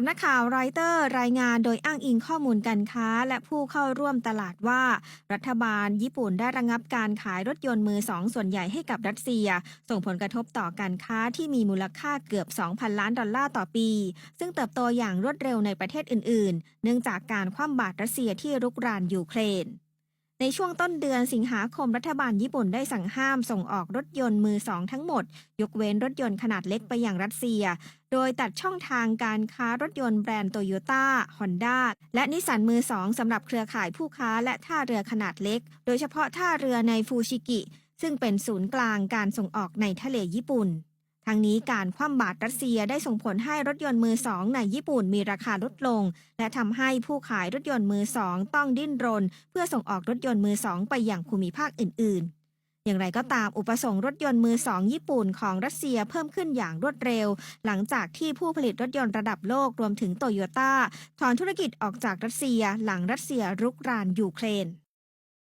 สำนักข่าวรอยเตอร์รายงานโดยอ้างอิงข้อมูลการค้า และผู้เข้าร่วมตลาดว่า รัฐบาลญี่ปุ่นได้ระงับการขายรถยนต์มือสองส่วนใหญ่ให้กับรัสเซีย ส่งผลกระทบต่อการค้าที่มีมูลค่าเกือบ 2,000 ล้านดอลลาร์ต่อปี ซึ่งเติบโตอย่างรวดเร็วในประเทศอื่น ๆ เนื่องจากการคว่ำบาตรรัสเซียที่รุกรานยูเครน ในช่วงต้นเดือนสิงหาคมรัฐบาลญี่ปุ่นได้สั่งห้ามส่งออกรถยนต์มือสองทั้งหมด ยกเว้นรถยนต์ขนาดเล็กไปยังรัสเซีย โดยตัดช่องทางการค้ารถยนต์แบรนด์โตโยต้าฮอนด้าและนิสสันมือสองสำหรับเครือข่ายผู้ค้าและท่าเรือขนาดเล็ก โดยเฉพาะท่าเรือในฟูชิกิ ซึ่งเป็นศูนย์กลางการส่งออกในทะเลญี่ปุ่น ทั้งนี้การคว่ำบาตรรัสเซียได้ส่งผลให้รถยนต์มือสองในญี่ปุ่นมีราคาลดลง และทำให้ผู้ขายรถยนต์มือสองต้องดิ้นรน เพื่อส่งออกรถยนต์มือสองไปยังภูมิภาคอื่น ๆอย่างไรก็ตามอุปสงค์รถยนต์มือสองญี่ปุ่นของรัสเซียเพิ่มขึ้นอย่างรวดเร็ว หลังจากที่ผู้ผลิตรถยนต์ระดับโลกรวมถึงโตโยต้าถอนธุรกิจออกจากรัสเซีย หลังรัสเซียรุกรานยูเครน